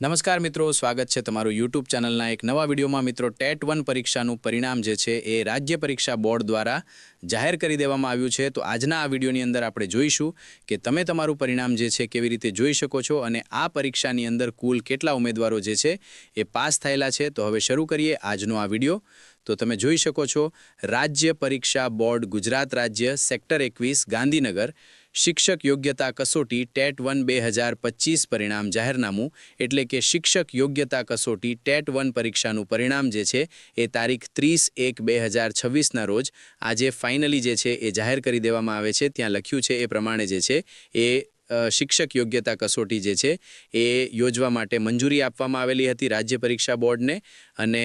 નમસ્કાર મિત્રો, સ્વાગત છે તમારું યુટ્યુબ ચેનલના એક નવા વિડીયોમાં. મિત્રો, ટેટ વન પરીક્ષાનું પરિણામ જે છે એ રાજ્ય પરીક્ષા બોર્ડ દ્વારા જાહેર કરી દેવામાં આવ્યું છે. તો આજના આ વિડીયોની અંદર આપણે જોઈશું કે તમે તમારું પરિણામ જે છે કેવી રીતે જોઈ શકો છો અને આ પરીક્ષાની અંદર કુલ કેટલા ઉમેદવારો જે છે એ પાસ થયેલા છે. તો હવે શરૂ કરીએ આજનો આ વીડિયો. તો તમે જોઈ શકો છો, રાજ્ય પરીક્ષા બોર્ડ ગુજરાત રાજ્ય, સેક્ટર એકવીસ, ગાંધીનગર. શિક્ષક યોગ્યતા કસોટી ટેટ વન બે હજાર પચીસ પરિણામ જાહેરનામું, એટલે કે શિક્ષક યોગ્યતા કસોટી ટેટ વન પરીક્ષાનું પરિણામ જે છે એ તારીખ ત્રીસ એક બે હજાર છવ્વીસના રોજ, આજે ફાઇનલી જે છે એ જાહેર કરી દેવામાં આવે છે. ત્યાં લખ્યું છે એ પ્રમાણે જે છે એ શિક્ષક યોગ્યતા કસોટી જે છે એ યોજવા માટે મંજૂરી આપવામાં આવેલી હતી રાજ્ય પરીક્ષા બોર્ડને અને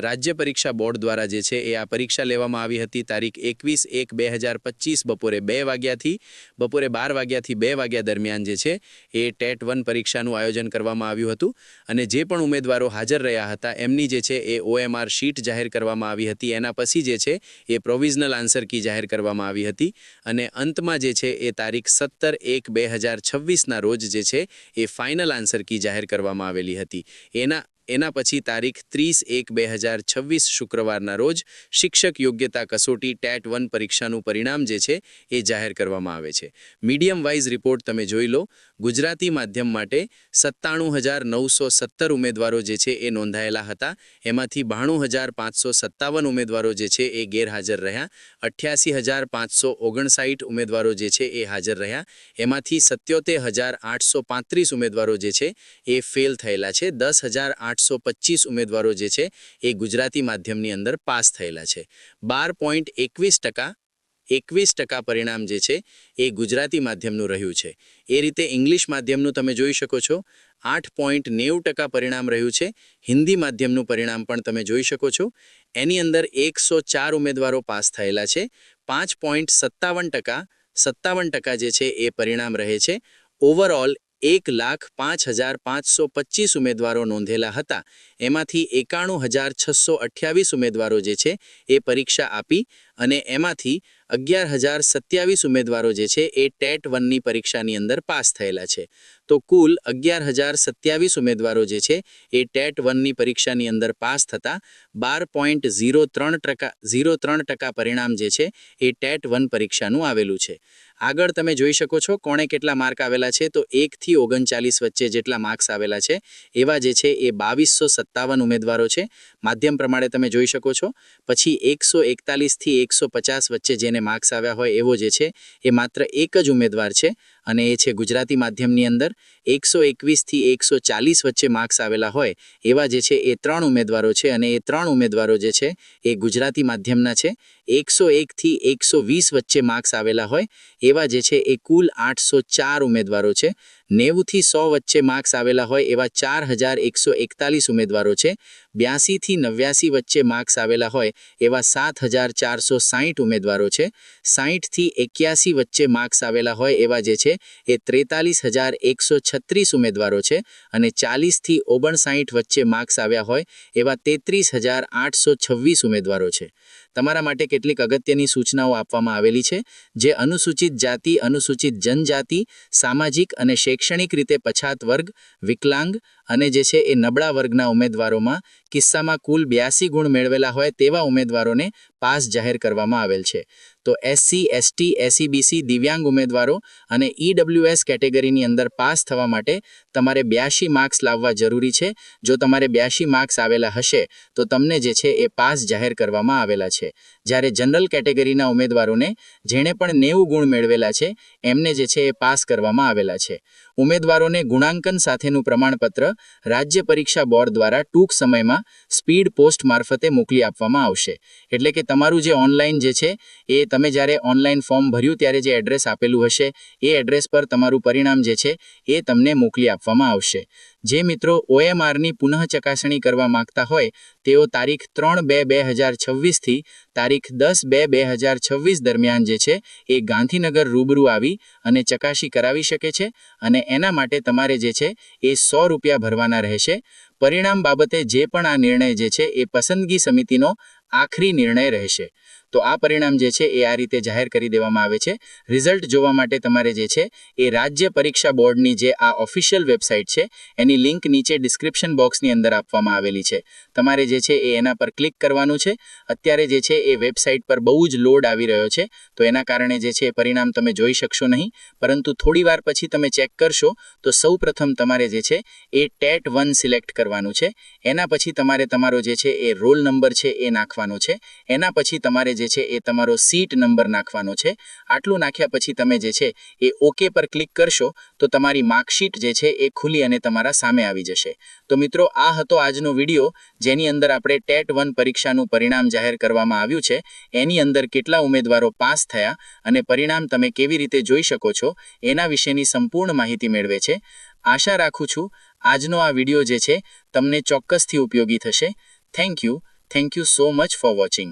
રાજ્ય પરીક્ષા બોર્ડ દ્વારા જે છે એ આ પરીક્ષા લેવામાં આવી હતી તારીખ એકવીસ એક બે હજાર પચીસ બપોરે બે વાગ્યાથી, બપોરે બાર વાગ્યાથી બે વાગ્યા દરમિયાન જે છે એ ટેટ વન પરીક્ષાનું આયોજન કરવામાં આવ્યું હતું અને જે પણ ઉમેદવારો હાજર રહ્યા હતા એમની જે છે એ ઓએમઆર શીટ જાહેર કરવામાં આવી હતી. એના પછી જે છે એ પ્રોવિઝનલ આન્સર કી જાહેર કરવામાં આવી હતી અને અંતમાં જે છે એ તારીખ સત્તર એક બે હજાર છવ્વીસના રોજ જે છે એ ફાઇનલ આન્સર કી જાહેર કરવામાં આવેલી હતી. એના એના પછી તારીખ ત્રીસ એક બે હજાર છવ્વીસ શુક્રવારના રોજ શિક્ષક યોગ્યતા કસોટી ટેટ વન પરીક્ષાનું પરિણામ જે છે એ જાહેર કરવામાં આવે છે. મીડિયમ વાઇઝ રિપોર્ટ તમે જોઈ લો. ગુજરાતી માધ્યમ માટે સત્તાણું હજાર નવસો સત્તર ઉમેદવારો જે છે એ નોંધાયેલા હતા. એમાંથી બાણું હજાર પાંચસો સત્તાવન ઉમેદવારો જે છે એ ગેરહાજર રહ્યા. અઠ્યાસી હજાર પાંચસો ઓગણસાઠ ઉમેદવારો જે છે એ હાજર રહ્યા. એમાંથી સત્યોતેર હજાર આઠસો પાંત્રીસ ઉમેદવારો જે છે એ ફેલ થયેલા છે. દસ હજાર આઠસો પચીસ ઉમેદવારો જે છે એ ગુજરાતી માધ્યમની અંદર પાસ થયેલા છે. બાર પોઈન્ટ એકવીસ ટકા એકવીસ ટકા પરિણામ જે છે એ ગુજરાતી માધ્યમનું રહ્યું છે. એ રીતે ઇંગ્લિશ માધ્યમનું તમે જોઈ શકો છો, આઠ પોઈન્ટ નેવું ટકા પરિણામ રહ્યું છે. હિન્દી માધ્યમનું પરિણામ પણ તમે જોઈ શકો છો. એની અંદર એકસો ચાર ઉમેદવારો પાસ થયેલા છે. પાંચ પોઈન્ટ સત્તાવન ટકા સત્તાવન ટકા જે છે એ પરિણામ રહે છે. ઓવરઓલ એક લાખ પાંચ હજાર પાંચસો પચીસ ઉમેદવારો નોંધેલા હતા. એમાંથી એકાણું હજાર છસો અઠ્યાવીસ ઉમેદવારો જે છે, એ પરીક્ષા આપી અને એમાંથી અગિયાર હજાર સત્યાવીસ ઉમેદવારો જે છે એ ટેટ વનની પરીક્ષાની અંદર પાસ થયેલા છે. તો કુલ અગિયાર હજાર સત્યાવીસ ઉમેદવારો જે છે એ ટેટ વનની પરીક્ષાની અંદર પાસ થતા બાર પોઈન્ટ ઝીરો ત્રણ ટકા, ઝીરો ત્રણ ટકા પરિણામ જે છે એ ટેટ વન પરીક્ષાનું આવેલું છે. આગળ તમે જોઈ શકો છો કોણે કેટલા માર્ક આવેલા છે. તો એકથી ઓગણચાલીસ વચ્ચે જેટલા માર્ક્સ આવેલા છે એવા જે છે એ બાવીસો સત્તાવન ઉમેદવારો છે. માધ્યમ પ્રમાણે તમે જોઈ શકો છો. પછી એકસો એકતાલીસથી એકસો પચાસ વચ્ચે જેને માર્ક્સ આવ્યા હોય એવો જે છે, એ માત્ર એક જ ઉમેદવાર છે. અને એ છે ગુજરાતી માધ્યમની અંદર એકસો એકવીસથી એકસો ચાલીસ વચ્ચે માર્ક્સ આવેલા હોય એવા જે છે એ ત્રણ ઉમેદવારો છે અને એ ત્રણ ઉમેદવારો જે છે એ ગુજરાતી માધ્યમના છે. એકસો એકથી એકસો વીસ વચ્ચે માર્ક્સ આવેલા હોય એવા જે છે એ કુલ આઠસો ચાર ઉમેદવારો છે. નેવુંથી સો વચ્ચે માર્ક્સ આવેલા હોય એવા ચાર હજાર એકસો એકતાલીસ ઉમેદવારો છે. બ્યાસીથી નવ્યાસી વચ્ચે માર્ક્સ આવેલા હોય એવા સાત હજાર ચારસો સાહીઠ ઉમેદવારો છે. સાહીઠથી એક્યાસી વચ્ચે માર્ક્સ આવેલા હોય એવા જે છે એ ત્રેતાલીસ હજાર એકસો છત્રીસ ઉમેદવારો છે અને ચાલીસથી ઓગણસાઠ વચ્ચે માર્ક્સ આવ્યા હોય એવા તેત્રીસ હજાર આઠસો છવ્વીસ ઉમેદવારો છે. તમારા માટે કેટલીક અગત્યની સૂચનાઓ આપવામાં આવેલી છે, જે અનુસૂચિત જાતિ, અનુસૂચિત જનજાતિ, સામાજિક અને શૈક્ષણિક રીતે પછાત વર્ગ, વિકલાંગ અને જે છે એ નબળા વર્ગના ઉમેદવારોમાં કિસ્સામાં કુલ બ્યાસી ગુણ મેળવેલા હોય તેવા ઉમેદવારોને પાસ જાહેર કરવામાં આવેલ છે. તો એસસી, એસટી એસસીબીસી દિવ્યાંગ ઉમેદવારો અને ઈડબ્લ્યુએસ કેટેગરીની અંદર પાસ થવા માટે તમારે બ્યાસી માર્ક્સ લાવવા જરૂરી છે. જો તમારે બ્યાસી માર્ક્સ આવેલા હશે, તો તમને જે છે એ પાસ જાહેર કરવામાં આવેલા જ્યારે જનરલ કેટેગરીના ઉમેદવારોને જેણે પણ નેવું ગુણ મેળવેલા છે, એમને જે છે એ પાસ કરવામાં આવેલા છે. ઉમેદવારોને ગુણાંકન સાથેનું પ્રમાણપત્ર રાજ્ય પરીક્ષા બોર્ડ દ્વારા ટૂંક સમયમાં સ્પીડ પોસ્ટ મારફતે મોકલી આપવામાં આવશે. એટલે કે તમારું જે ઓનલાઈન જે છે, એ તમે જ્યારે ઓનલાઈન ફોર્મ ભર્યું ત્યારે જે એડ્રેસ આપેલું હશે, એ એડ્રેસ પર તમારું પરિણામ જે છે, એ તમને મોકલી આપવામાં આવશે. જે મિત્રો ઓએમઆરની પુનઃ ચકાસણી કરવા માંગતા હોય, તેઓ તારીખ ત્રણ બે બે હજાર છવ્વીસથી તારીખ દસ બે બે હજાર છવ્વીસ દરમિયાન જે છે, એ ગાંધીનગર રૂબરૂ આવી અને ચકાસી કરાવી શકે છે અને એના માટે તમારે જે છે, એ સો રૂપિયા ભરવાના રહેશે. પરિણામ બાબતે જે પણ આ નિર્ણય જે છે, એ પસંદગી સમિતિનો આખરી નિર્ણય રહેશે. તો આ પરિણામ જે છે એ આ રીતે જાહેર કરી દેવામાં આવે છે. રિઝલ્ટ જોવા માટે તમારે જે છે એ રાજ્ય પરીક્ષા બોર્ડની જે આ ઓફિશિયલ વેબસાઇટ છે, એની લિંક નીચે ડિસ્ક્રિપ્શન બોક્સની અંદર આપવામાં આવેલી છે. તમારે જે છે એ એના પર ક્લિક કરવાનું છે. અત્યારે જે છે એ વેબસાઇટ પર બહુ જ લોડ આવી રહ્યો છે, તો એના કારણે જે છે એ પરિણામ તમે જોઈ શકશો નહીં. પરંતુ થોડી વાર પછી તમે ચેક કરશો, તો સૌ પ્રથમ તમારે જે છે એ ટેટ વન સિલેક્ટ કરવાનું છે. એના પછી તમારે તમારો જે છે એ રોલ નંબર છે એ નાખવાનો છે. એના પછી તમારે જે છે એ તમારો સીટ નંબર નાખવાનો છે. આટલું નાખ્યા પછી તમે જે છે એ ઓકે પર ક્લિક કરશો તો તમારી માર્કશીટ જે છે એ ખુલી અને તમારા સામે આવી જશે. તો મિત્રો, આ હતો આજનો વીડિયો જેની અંદર આપણે ટેટ વન પરીક્ષાનું પરિણામ જાહેર કરવામાં આવ્યું છે. એની અંદર કેટલા ઉમેદવારો પાસ થયા અને પરિણામ તમે કેવી રીતે જોઈ શકો છો એના વિશેની સંપૂર્ણ માહિતી મેળવે છે. આશા રાખું છું આજનો આ વીડિયો જે છે તમને ચોક્કસથી ઉપયોગી થશે. Thank you thank you so much for watching